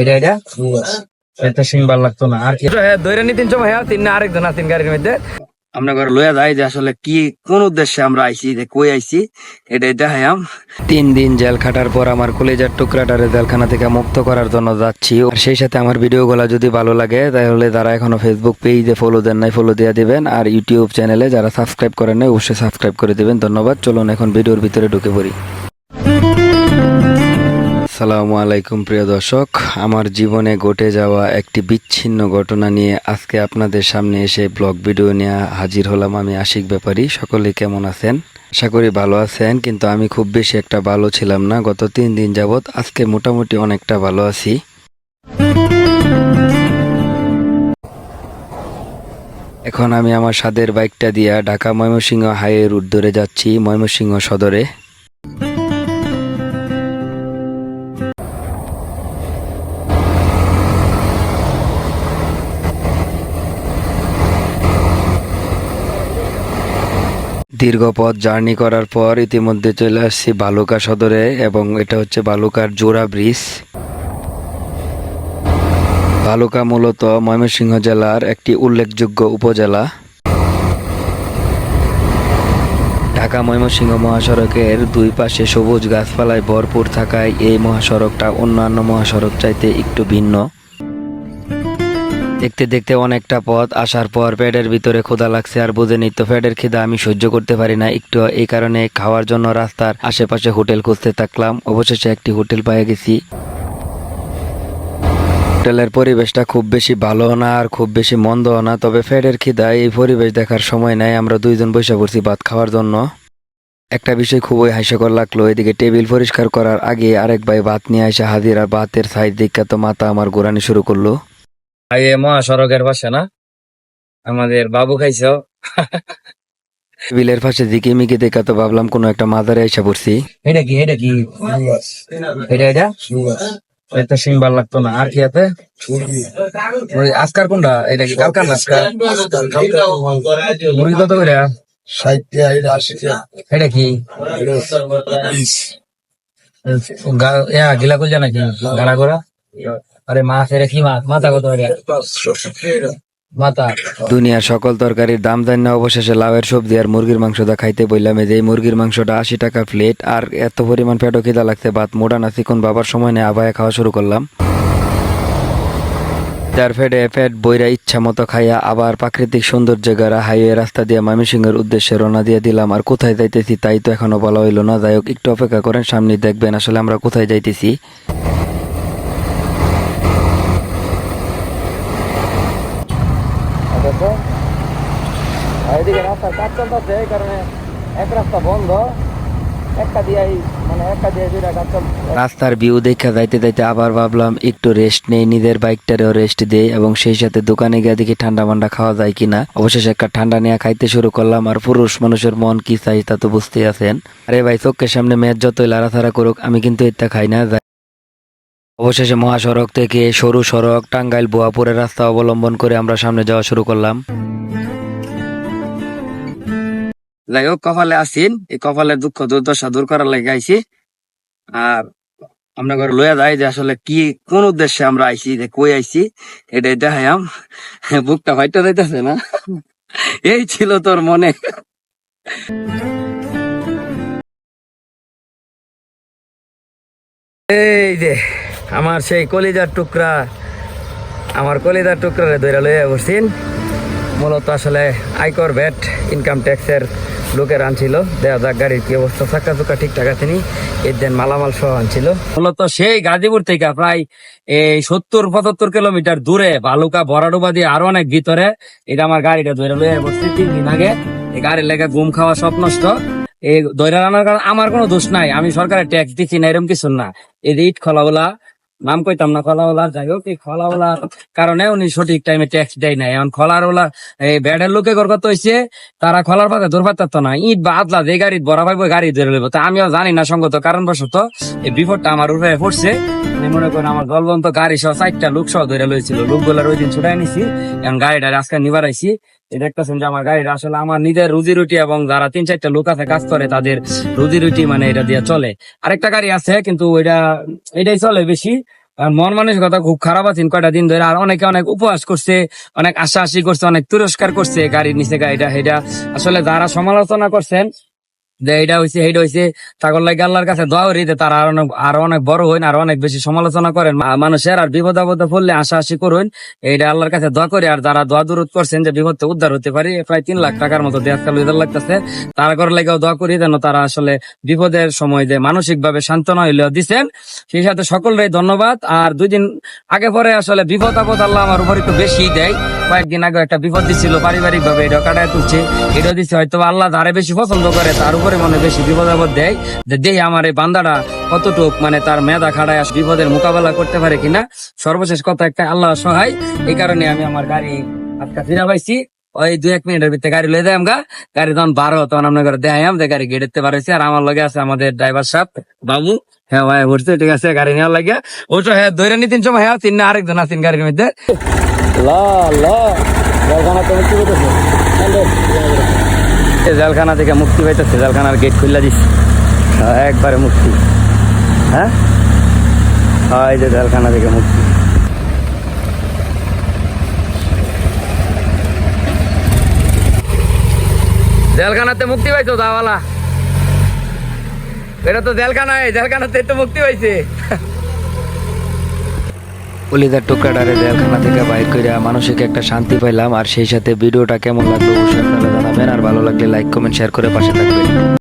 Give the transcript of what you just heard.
এটা এটা? এটা লাগতো না। আর কি? দৈরা নি তিনশো ভাইয়া তিন না আরেকজন আছেন গাড়ির মধ্যে। আমরা ঘরে লইয়া যাই যে আসলে কি কোন উদ্দেশ্যে আমরা আইছি যে কই আইছি এটাই দেখাইয়াম তিন দিন জেল খাটার পর আমার কলেজের টুকরাটারে জেলখানা থেকে মুক্ত করার জন্য যাচ্ছি। আর সেই সাথে আমার ভিডিওগুলো যদি ভালো লাগে তাহলে যারা এখনও ফেসবুক পেজে ফলো দেন নাই ফলো দিয়ে দিবেন। আর ইউটিউব চ্যানেলে যারা সাবস্ক্রাইব করেন নাই অবশ্যই সাবস্ক্রাইব করে দিবেন। ধন্যবাদ। চলুন এখন ভিডিওর ভিতরে ঢুকে পড়ি। আসসালামু আলাইকুম, প্রিয় দর্শক। আমার জীবনে ঘটে যাওয়া একটি বিচ্ছিন্ন ঘটনা নিয়ে আজকে আপনাদের সামনে এসে ব্লগ ভিডিও নিয়ে হাজির হলাম আমি, আশিক ব্যাপারী। সকলে কেমন আছেন? আশা করি ভালো আছেন, কিন্তু আমি খুব বেশি একটা ভালো ছিলাম না। গত তিন দিন যাবৎ আজকে মোটামুটি অনেকটা ভালো আছি। এখন আমি আমার স্বাদের বাইকটা দিয়া ঢাকা ময়মনসিংহ হাইওয়ে রুট ধরে যাচ্ছি, ময়মনসিংহ সদরে। দীর্ঘ পথ জার্নি করার পর ইতিমধ্যে চলে আসছি বালুকা সদরে এবং এটা হচ্ছে বালুকার জোড়া ব্রিজ। বালুকা মূলত ময়মনসিংহ জেলার একটি উল্লেখযোগ্য উপজেলা। ঢাকা ময়মনসিংহ মহাসড়কের দুই পাশে সবুজ গাছপালায় ভরপুর থাকায় এই মহাসড়কটা অন্যান্য মহাসড়ক চাইতে একটু ভিন্ন। দেখতে দেখতে অনেকটা পথ, আসার পর প্যাডের ভিতরে ক্ষুধা লাগছে আর বুঝে নিত প্যাডের খিদা আমি সহ্য করতে পারি না। একটু এই কারণে খাওয়ার জন্য রাস্তার আশেপাশে হোটেল খুঁজতে থাকলাম। অবশেষে একটি হোটেল পেয়ে গেছি। হোটেলের পরিবেশটা খুব বেশি ভালো না আর খুব বেশি মন্দ না, তবে ফ্যাডের খিদা এই পরিবেশ দেখার সময় নাই। আমরা দুইজন বসে পড়ছি ভাত খাওয়ার জন্য। একটা বিষয় খুবই হাস্যকর লাগল, এদিকে টেবিল পরিষ্কার করার আগে আরেক ভাই ভাত নিয়ে আসে হাজির ভাতের সাইজ দেখা তো মাথা আমার ঘোরানি শুরু করল। এই মহাসড়কের পাশে না? আমাদের বাবু খাইছ? বিলের পাশে দিকে মিকে দেখা তো ভাবলাম কোনো একটা মাজারে এসে পড়ছি। এটা কি এটা কি? এটা এটা? এটা সিংবার লাগতো না। আর কি আছে ওই আজকার কোনটা? এটা কি কালকার আজকার? মুরগি কত করে? এটা কি? গিলা কইলা নাকি? গাড়া করা আরে মাছ এটা কি মাছ? মাথা কত মাথা। দুনিয়ার সকল তরকারির দাম জানি অবশেষে লাউয়ের সবজি আর মুরগির মাংসটা খাইতে বললাম যে এই মুরগির মাংসটা আশি টাকা প্লেট আর এত পরিমাণ পেটো খিদা লাগছে, ভাত মোটা না চিকন বাবার সময় নেই আবায়া খাওয়া শুরু করলাম। যার ফেট বইরা ইচ্ছা মতো খাইয়া আবার প্রাকৃতিক সৌন্দর্য গাড়া হাইওয়ে রাস্তা দিয়ে ময়মনসিংহের উদ্দেশ্যে রওনা দিয়ে দিলাম, আর কোথায় যাইতেছি তাই তো এখনও বলা হইল না। যাই হোক, একটু অপেক্ষা করেন সামনে দেখবেন আসলে আমরা কোথায় যাইতেছি। এদিকে রাস্তার কাজ চলতেছে এই কারণে এক রাস্তা বন্ধ। একটা মানে দিয়ে রাস্তার ভিউ দেখা যাইতে যাইতে আবার ভাবলাম, একটু রেস্ট নেই, নিজের বাইকটারেও রেস্ট দেই এবং সেই সাথে দোকানে গিয়ে দেখি ঠান্ডা মান্ডা খাওয়া যায় কিনা। অবশেষে একটা ঠান্ডা নিয়ে খাইতে শুরু করলাম, আর পুরুষ মানুষের মন কি চাই তা তো বুঝতেই আছেন। আরে ভাই, চোখের সামনে মেয়ের যতই লাড়াছাড়া করুক, আমি কিন্তু এটা খাই না অবশেষে মহাসড়ক থেকে সরু সড়ক টাঙ্গাইল বোয়াপুরের রাস্তা অবলম্বন করে আমরা সামনে যাওয়া শুরু করলাম। যাই হোক, কপালে আসিন এই কপালের দুঃখ দুর্দশা দূর করার লাগে আইছি। আর আমরা ঘরে লইয়া যাই যে আসলে কি, কোন উদ্দেশ্যে আমরা আইছি, যে কই আইছি, এটাই দেখাইয়াম বুকটা ভাইটা যাইতেছে না? এই ছিল তোর মনে। এই যে আমার সেই কলিজার টুকরা, আমার কলিজার টুকরা ধরে লইয়া বসছেন মূলত আসলে আয়কর ভ্যাট ইনকাম ট্যাক্সের লোকের আনছিল। দেওয়া যাক গাড়ির কি অবস্থা। চাকা চুকা ঠিকঠাক আছে নি? এর দেন মালামাল সহ আনছিল। মূলত সেই গাজীপুর থেকে প্রায় এই সত্তর, পঁচাত্তর কিলোমিটার দূরে বালুকা বরাডুবা দিয়ে আরও অনেক ভিতরে এটা আমার গাড়িটা ধরে লয়ে বসছি তিন দিন আগে। এই গাড়ির লেগে ঘুম খাওয়া সব নষ্ট। এই দৈরা আনার কারণ আমার কোনো দোষ নাই। আমি সরকারের ট্যাক্স দিচ্ছি না এরকম কিছু না। এই ইট খোলাওলা নাম কইতাম না খোলাওলা যাই হোক, এই খোলাওলার কারণে উনি সঠিক টাইমে ট্যাক্স দেয় নাই। এখন খোলার ওলা এই ব্যাডের লোকে কত হয়েছে তারা খোলার পাতে দূর পারতো না। ইট বা আদলা যে গাড়ি বড় পাইবো গাড়ি ধরে লইব। তা আমিও জানি না সঙ্গত কারণবশত এই বিপদটা আমার উপরে পড়ছে। আমি মনে করেন আমার দলবন্ত গাড়ি সহ চারটা লোক সহ ধরে লইছিল। লোকগুলার ওই দিন ছুটাই নিছি, এখন গাড়িটা আজকে নিবার আইছি দেখতেছেন যে আমার গাড়িটা আসলে আমার নিজের রুজি রুটি এবং যারা তিন, চারটা লোক আছে কাজ করে, তাদের রুজি রুটি মানে এটা দিয়ে চলে। আরেকটা গাড়ি আছে, কিন্তু ওইটা, এটাই চলে বেশি। মন মানসিকতা খুব খারাপ আছে কয়টা দিন ধরে, আর অনেকে অনেক উপহাস করছে, অনেক আশা আশি করছে, অনেক তিরস্কার করছে গাড়ির নিচে গাড়িটা, এটা আসলে যারা সমালোচনা করছেন যে এটা হয়েছে এইটা হয়েছে তাগর লাগে আল্লাহর কাছে দোয়া করি তারা আরও অনেক- আরও অনেক বড় হইন, আর অনেক বেশি সমালোচনা করেন। মানুষের আর বিপদ আপদে পড়লে আশা আশি করুন। এইটা আল্লাহর কাছে দোয়া করি, আর যারা দোয়া দূরত করছেন যে বিপদ থেকে উদ্ধার হতে পারি প্রায় তিন লাখ টাকার মতো দেড় কাল উদ্ধার লাগতেছে। তারা করে লাগেও দোয়া করি যেন তারা আসলে বিপদের সময় যে মানসিক ভাবে সান্ত্বনা হইলেও দিচ্ছেন সেই সাথে সকলরাই ধন্যবাদ। আর দুই দিন আগে পরে আসলে বিপদ আপদ আল্লাহ আমার উপর একটু বেশি দেয়। কয়েকদিন আগে একটা বিপদ দিছিল পারিবারিক ভাবে এটা কাটায় তুলছে এটা দিচ্ছে হয়তো আল্লাহ যারে বেশি পছন্দ করে, তার উপরে মনে বেশি আপদ দেয় যে দেই আমার এই বান্দাটা কতটুক মানে তার মেধা খাড়ায় বিপদের মোকাবেলা করতে পারে কিনা সর্বশেষ কথা একটা আল্লাহ সহায় এই কারণে আমি আমার গাড়ি আজকে ফিরা পাইছি ওই দু এক মিনিটের ভিতরে গাড়ি লয়ে দেয় গাড়ি যখন বারো তখন আপনার ঘরে দেখাইম যে গাড়ি গেড়ে পারছি আর আমার লগে আছে আমাদের ড্রাইভার সাহেব বাবু হ্যাঁ ভাই উঠছে ঠিক আছে গাড়ি নেওয়ার লাগে ওটা হ্যাঁ ধরে নিতেন সময় হ্যাঁ তিন না আরেকজন আছেন গাড়ির মধ্যে এই জেলখানা থেকে মুক্তি পাইতেছে জেলখানার গেট খুললা হ্যাঁ, একবারে মুক্তি। হ্যাঁ? জেলখানা থেকে মুক্তি। জেলখানাতে মুক্তি পাইছো দাওয়ালা এটা তো জেলখানায় জেলখানাতে তো মুক্তি পাইছে। কলিজার টুকরাটারে জেলখানা থেকে বাইর করে মানসিক একটা শান্তি পাইলাম, আর সেই সাথে ভিডিওটা কেমন লাগল অবশ্যই আপনারা জানাবেন, আর ভালো লাগলে লাইক কমেন্ট শেয়ার করে পাশে থাকবেন।